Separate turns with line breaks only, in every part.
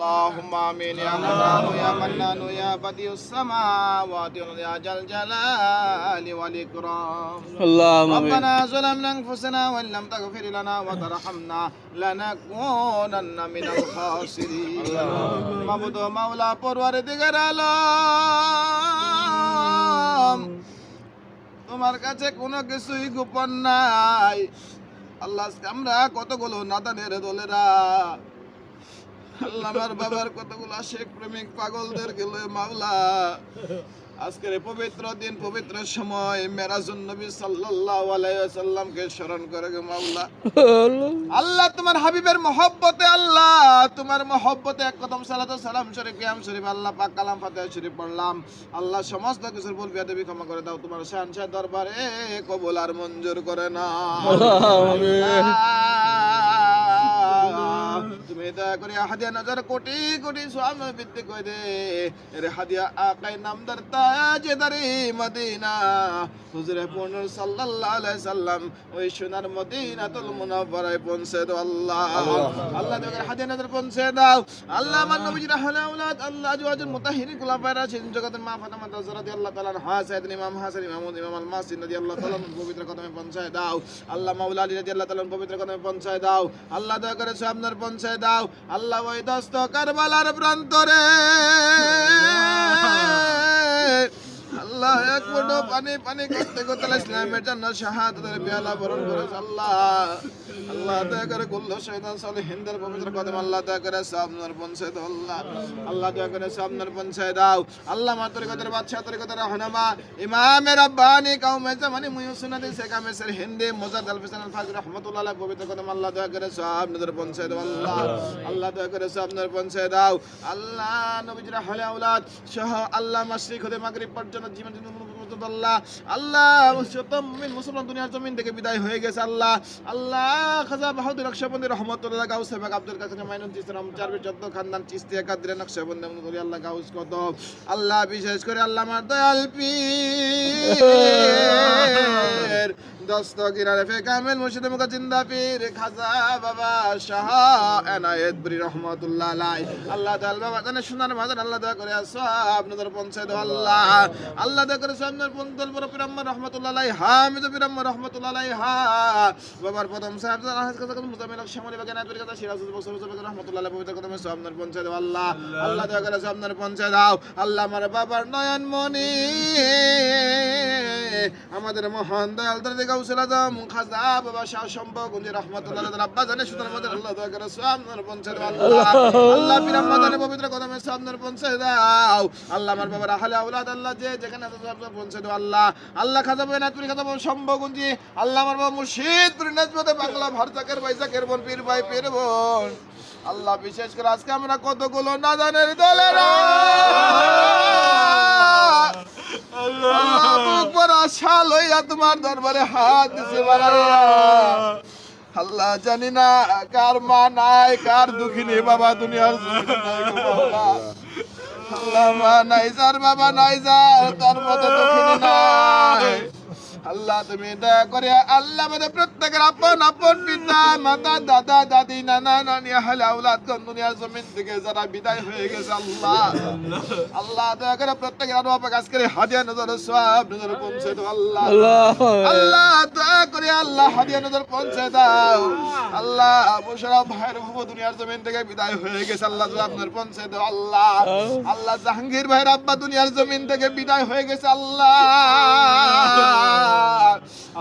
اللهم آمين يا منان يا منان يا بديع السماوات والأرض يا ذا الجلال والإكرام
اللهم آمين
ربنا ظلمنا أنفسنا وإن لم تغفر لنا وترحمنا لنكونن من الخاسرين মাবুদ মাওলা পরওয়ারদিগার আলম তোমার কাছে কোনো কিছুই গোপন নাই আল্লাহ আজকে আমরা কতগুলো নাদানের দলেরা আল্লাহ আমার বাবার কতগুলো শেখ প্রেমিক পাগলদের গেল মাওলা। আজকের পবিত্র দিন পবিত্র সময় মেরাজুন নবী সাল্লাল্লাহু আলাইহি ওয়াসাল্লামকে স্মরণ করে গো মাওলা। আল্লাহ। তোমার হাবিবের মহব্বতে আল্লাহ তোমার মহব্বতে এক কদম সালাত সালাম শরীফ কিয়াম শরীফ আল্লাহ পাক কালাম ফাতিহা শরীফ পড়লাম। আল্লাহ সমস্ত কিছুর ভুল বিয়াদবি ক্ষমা করে দাও তোমার শান শাহ দরবারে কবুল আর মঞ্জুর করে না তুমি দয়া করে হাদিয়া নজর কোটি কোটি স্বামী বৃদ্ধি করে দে। রে হাদিয়া আকাই নামদার তাজেদারি মদিনা। হুজুরে পূর্ণ সাল্লাল্লাহু আলাইহি সাল্লাম ওই সোনার মদিনাতুল মুনাওয়ারায় পৌঁছে দাও আল্লাহ। আল্লাহ। দয়া হাদিয়া নজর পৌঁছে দাও। আল্লাহ আমার নবীজির আহলে আওলাদ আল্লাহ আজওয়াজুল মুতাহহিরিন কুলাফায়ে রাশিদিন জগতের মা ফাতেমা তাজরা রাদিয়াল্লাহু তাআলা আনহা সাইয়েদনা ইমাম হাসান ইমাম ইমাম আল মাসিন রাদিয়াল্লাহু তাআলা পবিত্র কদমে পৌঁছায় দাও। আল্লাহ মাওলা আলী রাদিয়াল্লাহু তাআলা পবিত্র কদমে পৌঁছায় দাও। আল্লাহ দয়া করে সামনের পৌঁছায় দাও। আল্লাহ ওই দস্ত কারবালার প্রান্তরে আল্লাহ এক মুঠো পানি পানি করতে করতে ইসলামের জন্য শাহাদাতের পেয়ালা বরণ করেছে আল্লাহ। আল্লাহ দয়া করে সালিহিনদের পবিত্র কদম, আল্লাহ দয়া করে আল্লাহ। আল্লাহ দয়া করে দাও। আল্লাহ মা তরিকতের বাদশাহ তরিকতের রহনামা, ইমামে রাব্বানি কাউমে জামানি হিন্দি আল ফাজর আলাইহি পবিত্র কদম, আল্লাহ দয়া করে আল্লাহ। আল্লাহ দয়া করে দাও। আল্লাহ নবীজির আহলে আওলাদ সহ আল্লাহ হতে মাগরিব পর্যন্ত জীবন കണ്ടിന്യൂ നമ്മൾ আল্লাহ আল্লাহ মুমিন মুসলমান দুনিয়ার জমিন থেকে বিদায় হয়ে গেছে আল্লাহ। আল্লাহ খাজা বাহাদুর নকশবন্দি রহমতুল্লাহ গাউস আব্দুল কাসিম মাইনুদ্দিন ইসলাম খানদান নকশবন্দি আহমদ আল্লাহ গাউস কত আল্লাহ, বিশেষ করে আল্লাহ আমার দয়াল আল্লাহ আল্লাহ দয়া করে আল্লাহ। আল্লাহ করে সব নজর পৌঁছে বড় পিরাম্মা রহমতুল্লাহ আলাই হামিদ পিরাম্মা রহমতুল্লাহ আলাই বাবার প্রথম সাহেব আহাজ কাজা কাজ মুজামিল শামলি বাগান আদরি কাজা সিরাজ বসর বসর রহমতুল্লাহ পবিত্র আল্লাহ আল্লাহ। দয়া করে সব নজর দাও। আল্লাহ আমার বাবার নয়ন মনি আমাদের মহান দয়াল দরদি গাউসুল আজম খাজা বাবা শাহ সম্ভব গুঞ্জি রহমতুল্লাহ আলাইহি রাব্বা জানে সুতরাং আমাদের আল্লাহ দয়া করে আল্লাহ। আল্লাহ। পবিত্র দাও। আল্লাহ আমার বাবার আহলে আওলাদ আল্লাহ যে যেখানে আছে সব পৌঁছে আল্লাহ আল্লাহ খাজা বাবা নাতুরি খাজা বাবা সম্ভব গুঞ্জি আল্লাহ আমার বাবা মুর্শিদ নাজমতে বাংলা ভারতাকের বাইজাকের বোন, পীর ভাই, পীর বোন। আল্লাহ বিশেষ করে আজকে আমরা কতগুলো নাদানের দলেরা। আশা তোমার দরবারে হাত দিছে আল্লাহ জানি না কার মা নাই, কার দুঃখিনী বাবা দুনিয়ার। আল্লাহ মা নাই যার, বাবা নাই যার, তার মতো আল্লাহ তুমি দয়া করে আল্লাহ আমাদের প্রত্যেকের আপন আপন পিতা মাতা দাদা দাদি নানা নানি আহলে আওলাদ কোন দুনিয়ার জমিন থেকে যারা বিদায় হয়ে গেছে আল্লাহ। আল্লাহ দয়া করে প্রত্যেকের আরও কাজ করে হাদিয়া নজর সব নজর পৌঁছে দাও আল্লাহ।
আল্লাহ।
দয়া করে আল্লাহ হাদিয়া নজর পৌঁছে দাও। আল্লাহ মুশারফ ভাইয়ের বাবু দুনিয়ার জমিন থেকে বিদায় হয়ে গেছে আল্লাহ আপনার পৌঁছে দাও আল্লাহ। আল্লাহ জাহাঙ্গীর ভাইয়ের আব্বা দুনিয়ার জমিন থেকে বিদায় হয়ে গেছে আল্লাহ।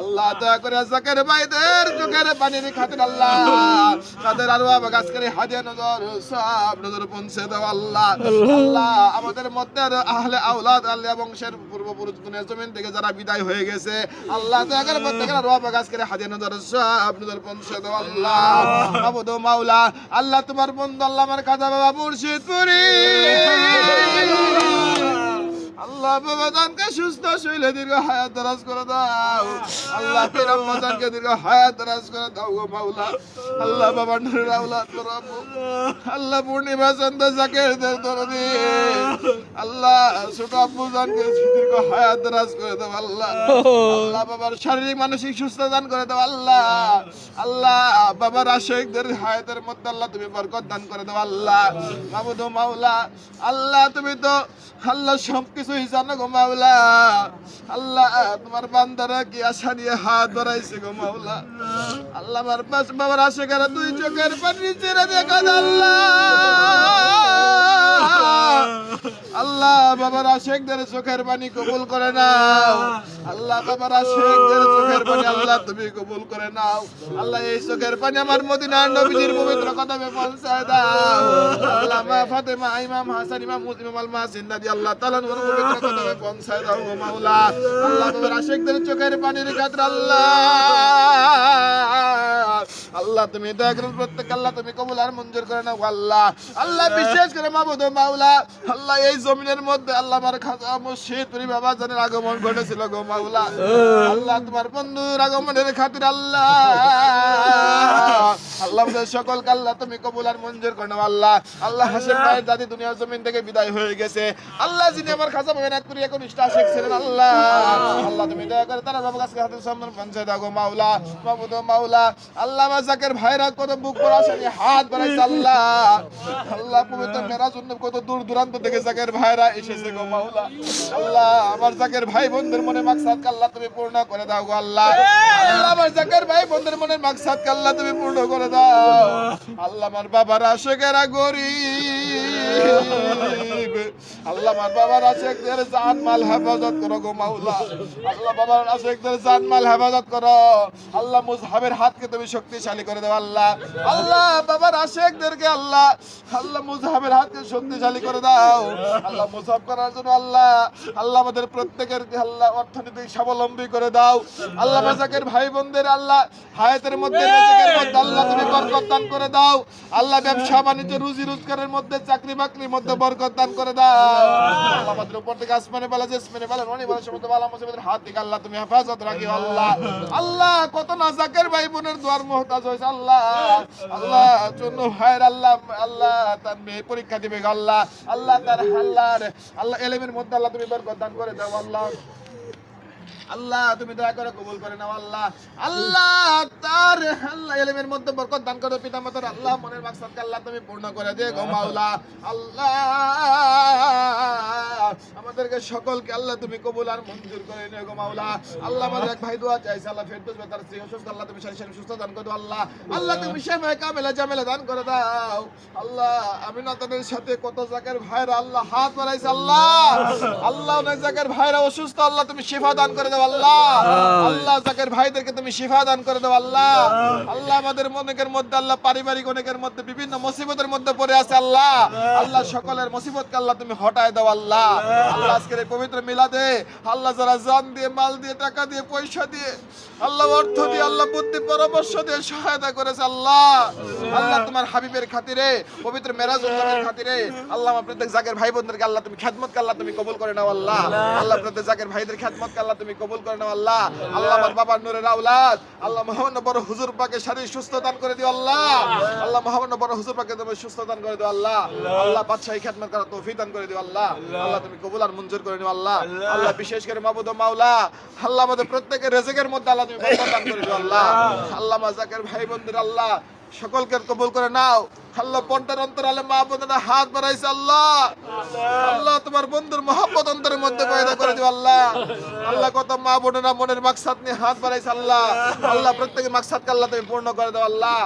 আল্লাহ দয়া করে জাকের ভাইদের চোখের পানির খাতির আল্লাহ। তাদের আরও আবাগাস করে হাদিয়া নজর, সব নজর পৌঁছে দাও আল্লাহ। আল্লাহ, আমাদের মধ্যে আহলে আওলাদ আল্লাহ বংশের পূর্বপুরুষ দুনিয়ার জমিন থেকে যারা বিদায় হয়ে গেছে, আল্লাহ দয়া করে প্রত্যেকের আরও আবাগাস করে হাদিয়া নজর, সব নজর পৌঁছে দাও আল্লাহ। মাবুদ ও মাওলা, আল্লাহ তোমার বন্ধু, আল্লাহ আমার খাজা বাবা মুর্শিদপুরি। আল্লাহ সুস্থ দীর্ঘ হায়াত দরাজ করে দাও। আল্লাহ দীর্ঘ হায়াত দরাজ করে দাও গো মাওলা। আল্লাহ বাবা নুরের আল্লাহ, পূর্ণিমা চন্দ্র জাকের দের আল্লাহ, ছোট আব্বু জানকে দীর্ঘ হায়াত দরাজ করে দাও, আল্লাহ। আল্লাহ, বাবার শারীরিক, মানসিক সুস্থ দান করে দাও, আল্লাহ। আল্লাহ, বাবার আশেকদের হায়াতের মধ্যে আল্লাহ তুমি বরকত দান করে দাও, আল্লাহ। মাবুদ মাওলা, আল্লাহ তুমি তো, আল্লাহ সব কিছুই জানো গো মাওলা? আল্লাহ, তোমার বান্দারা কি আশা নিয়ে হাত ধরাইছে গো মাওলা? আল্লাহ আমার পাশ বাবার আশেখারা দুই চোখের পানি ছেড়ে দেখা আল্লাহ! আল্লাহ বাবার আশেকদের চোখের পানি কবুল করে নাও। আল্লাহ বাবার আশেকদের চোখের পানি আল্লাহ তুমি কবুল করে নাও। আল্লাহ এই চোখের পানি আমার মদিনার নবীজির পবিত্র কদমে পৌঁছায় দাও। আল্লাহ মা ফাতেমা, ইমাম হাসান, ইমাম মুসলিম আল মাসিন নবী আল্লাহ তাআলা নূর পবিত্র কদমে পৌঁছায় দাও গো মাওলা। আল্লাহ বাবার আশেকদের চোখের পানির খাতির আল্লাহ। আল্লাহ তুমি প্রত্যেক আল্লাহ তুমি কবুল আর মঞ্জুর করে নাও, আল্লাহ। আল্লাহ, বিশেষ করে মাবুদ মাওলা। আল্লাহ, এই জমিনের মধ্যে আল্লাহ আমার খাজা মুর্শিদ পরি বাবা জানের আগমন ঘটেছিল গো মাওলা। আল্লাহ, তোমার বন্ধুর আগমনের খাতির আল্লাহ। আল্লাহ সকলকে আল্লাহ তুমি কবুল আর মঞ্জুর করে আল্লাহ। আল্লাহ দাদি দুনিয়ার জমিন থেকে বিদায় হয়ে গেছে। আল্লাহ, যিনি আমার খাজা মেহনত করি এখন আল্লাহ। আল্লাহ, তুমি দয়া করে তারা বাবা কাছে দাও গো মাওলা। মাবুদ মাওলা, আল্লাহ আমার জাকের ভাইরা কত বুক করে হাত বাড়াইছে আল্লাহ। আল্লাহ পবিত্র মেরাজ জন্য কত দূর দূরান্ত থেকে জাকের ভাইরা এসেছে গো মাওলা। আল্লাহ, আমার জাকের ভাই বোনদের মনে মাকসাদ আল্লাহ তুমি পূর্ণ করে দাও গো আল্লাহ। আল্লাহ, আমার জাকের ভাই বোনদের মনে মাকসাদ আল্লাহ তুমি পূর্ণ করে দাও। আল্লাহ, আমার বাবার আশেকেরা গরিব। শক্তিশালী করে দাও আল্লাহ। করার জন্য আল্লাহ। আল্লাহ আমাদের প্রত্যেকের আল্লাহ অর্থনৈতিক স্বাবলম্বী করে দাও। আল্লাহ ভাই বোনদের আল্লাহ হায়াতের মধ্যে আল্লাহ তুমি বরকত দান করে দাও। আল্লাহ ব্যবসা বাণিজ্য রুজি রোজগারের মধ্যে চাকরি বাকরির মধ্যে বরকত দান করে দাও। আল্লাহ। আমাদের উপর থেকে আসমানে বলা জেসমানে বলা ননি বলা সমস্ত বালা মুসিবতের হাত থেকে আল্লাহ তুমি হেফাজত রাখি আল্লাহ। আল্লাহ। কত না জাকের ভাই বোনের দোয়ার মোহতাজ হয়েছে আল্লাহ। আল্লাহ জন্য ভাইয়ের আল্লাহ আল্লাহ তার মেয়ে পরীক্ষা দিবে আল্লাহ। আল্লাহ তার আল্লাহর আল্লাহ এলেমের মধ্যে আল্লাহ তুমি বরকত দান করে দাও আল্লাহ। আল্লাহ, তুমি দয়া করে কবুল করে নাও আল্লাহ। আল্লাহ, তার আল্লাহ, এলিমের মধ্যে বরকত দান করো পিতা মাতার আল্লাহ, মনের মাকসাদকে আল্লাহ তুমি পূর্ণ করে দে গো মাওলা। আল্লাহ। আমাদেরকে সকলকে আল্লাহ তুমি কবুল আর মঞ্জুর করে নিও গো মাওলা। আল্লাহ আমাদের এক ভাই দোয়া চাইছে, আল্লাহ ফেরদৌস বা তার স্ত্রী অসুস্থ, আল্লাহ তুমি শারীরিক সুস্থ দান করে দাও আল্লাহ। আল্লাহ তুমি শেফায়ে কামেলা জামেলা দান করে দাও। আল্লাহ, আমি নাতানের সাথে কত জাকের ভাইরা আল্লাহ হাত বাড়াইছে, আল্লাহ। আল্লাহ অনেক জাকের ভাইরা অসুস্থ, আল্লাহ তুমি শিফা দান করে দাও, আল্লাহ। আল্লাহ জাকের ভাইদেরকে তুমি শিফা দান করে দাও, আল্লাহ। আল্লাহ আমাদের অনেকের মধ্যে, আল্লাহ পারিবারিক অনেকের মধ্যে, বিভিন্ন মুসিবতের মধ্যে পড়ে আছে, আল্লাহ। আল্লাহ সকলের মুসিবতকে আল্লাহ তুমি হটায় দাও, আল্লাহ। আল্লাহ আজকের পবিত্র মিলাদে আল্লাহ যারা জান দিয়ে, মাল দিয়ে, টাকা দিয়ে, পয়সা দিয়ে, আল্লাহ অর্থ দিয়ে, আল্লাহ বুদ্ধি, পরামর্শ দিয়ে সহায়তা করেছে আল্লাহ। আল্লাহ তোমার হাবিবের খাতিরে, পবিত্র মেরাজ উৎসবের খাতিরে, আল্লাহ প্রত্যেক জাকের ভাই বোনদেরকে আল্লাহ তুমি খ্যাতমত আল্লাহ তুমি কবুল করে নাও আল্লাহ। আল্লাহ প্রত্যেক জাকের ভাইদের খ্যাতমত আল্লাহ তুমি কবুল করে নাও আল্লাহ। আল্লাহ আমার বাবার নূরের আওলাদ, আল্লাহ মহামান্য বড় হুজুর পাকে শারীরিক সুস্থ দান করে দিও আল্লাহ। আল্লাহ মহামান্য বড় হুজুর পাকে তুমি সুস্থ দান করে দিও আল্লাহ। আল্লাহ বাদশাহী খ্যাতমত করার তৌফিক দান করে দিও আল্লাহ। আল্লাহ তুমি কবুল আর মঞ্জুর করে নিও আল্লাহ। আল্লাহ। বিশেষ করে মাবুদ মাওলা। আল্লাহ আমাদের প্রত্যেকের রেজেকের মধ্যে আল্লাহ তুমি বরকত দান করে দিও আল্লাহ। আল্লাহ। মাজাকের ভাই বোনদের আল্লাহ সকলকে কবুল করে নাও। আল্লাহ পর্দার মা বোনেরা হাত বাড়াইছে আল্লাহ। আল্লাহ তোমার বন্ধুর মহব্বত অন্তরের মধ্যে পয়দা করে দিও আল্লাহ। আল্লাহ কত মা বোনেরা মনের মাকসাদ নিয়ে হাত বাড়াইছে আল্লাহ। আল্লাহ প্রত্যেকের মাকসাদকে আল্লাহ তুমি পূর্ণ করে দাও আল্লাহ।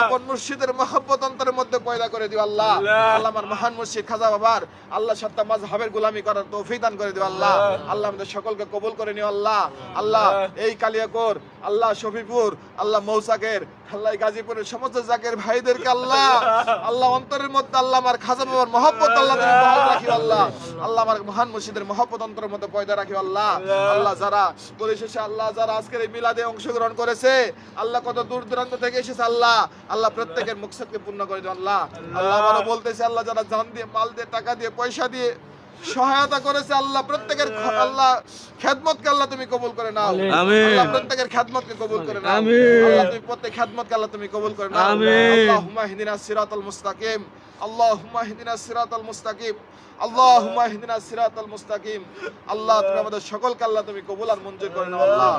আপন মুর্শিদের মহব্বত অন্তরের মধ্যে পয়দা করে দিও আল্লাহ। আল্লাহ। আমার মহান মুর্শিদ খাজা বাবার আল্লাহ সত্তা মাযহাবের গোলামি করার তৌফিক দান করে দিও আল্লাহ। আল্লাহ। আমাদের সকলকে কবুল করে নিও আল্লাহ। আল্লাহ এই কালিয়াকোর আল্লাহ শফিপুর আল্লাহ মৌসাকের আল্লাহ গাজীপুরের সমস্ত জাকের ভাইদেরকে আল্লাহ। আল্লাহ অন্তরের মধ্যে আল্লাহ আমার খাজা বাবার মহব্বত আল্লাহ তুমি বহাল রাখিও আল্লাহ। আল্লাহ আমার মহান মুর্শিদের মহব্বত অন্তরের মধ্যে পয়দা রাখিও আল্লাহ। আল্লাহ যারা পরিশেষে আল্লাহ যারা আজকের এই মিলাদে অংশগ্রহণ করেছে, আল্লাহ কত দূর দূরান্ত থেকে এসেছে আল্লাহ। আল্লাহ প্রত্যেকের মুখসাদকে পূর্ণ করে দিও আল্লাহ। আল্লাহ বলতেছে, আল্লাহ যারা জান দিয়ে, মাল দিয়ে, টাকা দিয়ে, পয়সা দিয়ে সহায়তা করেছে আল্লাহ প্রত্যেকের আল্লাহ। খেদমতকে আল্লাহ তুমি কবুল করে নাও।
আমিন।
আল্লাহ প্রত্যেকের খেদমতকে কবুল করে নাও।
আমিন।
আল্লাহ তুমি প্রত্যেক খেদমতকে আল্লাহ তুমি কবুল করে নাও।
আমিন।
আল্লাহুম্মা ইহদিনাস সিরাতাল মুস্তাকিম। আল্লাহুম্মা ইহদিনাস সিরাতাল মুস্তাকিম। আল্লাহুম্মা ইহদিনাস সিরাতাল মুস্তাকিম। আল্লাহ তুমি আমাদের সকলকে আল্লাহ তুমি কবুল আর মঞ্জুর করে নাও আল্লাহ।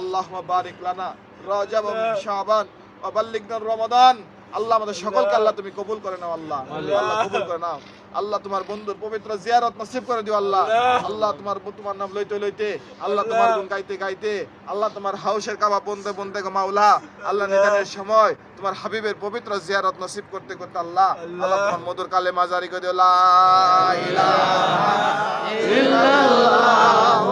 আল্লাহুম্মা বারিক লানা রাজাব ওয়া শাবান ওয়া বাল্লিগনা রমাদান। আল্লাহ আমাদের সকলকে আল্লাহ তুমি কবুল করে নাও আল্লাহ। আল্লাহ কবুল করে নাও। আল্লাহ তোমার বন্ধুর পবিত্র জিয়ারত নসিব করে দিও আল্লাহ। আল্লাহ। তোমার তোমার নাম লইতে লইতে আল্লাহ তোমার গুণ গাইতে গাইতে আল্লাহ তোমার হাউসের কাবা বন্ধে বন্ধে মাওলা। আল্লাহ নিদানের সময় তোমার হাবিবের পবিত্র জিয়ারত নসিব করতে করতে আল্লাহ। আল্লাহ তোমার মধুর কালে মাজারি করে দিও লা ইলাহা ইল্লাল্লাহ।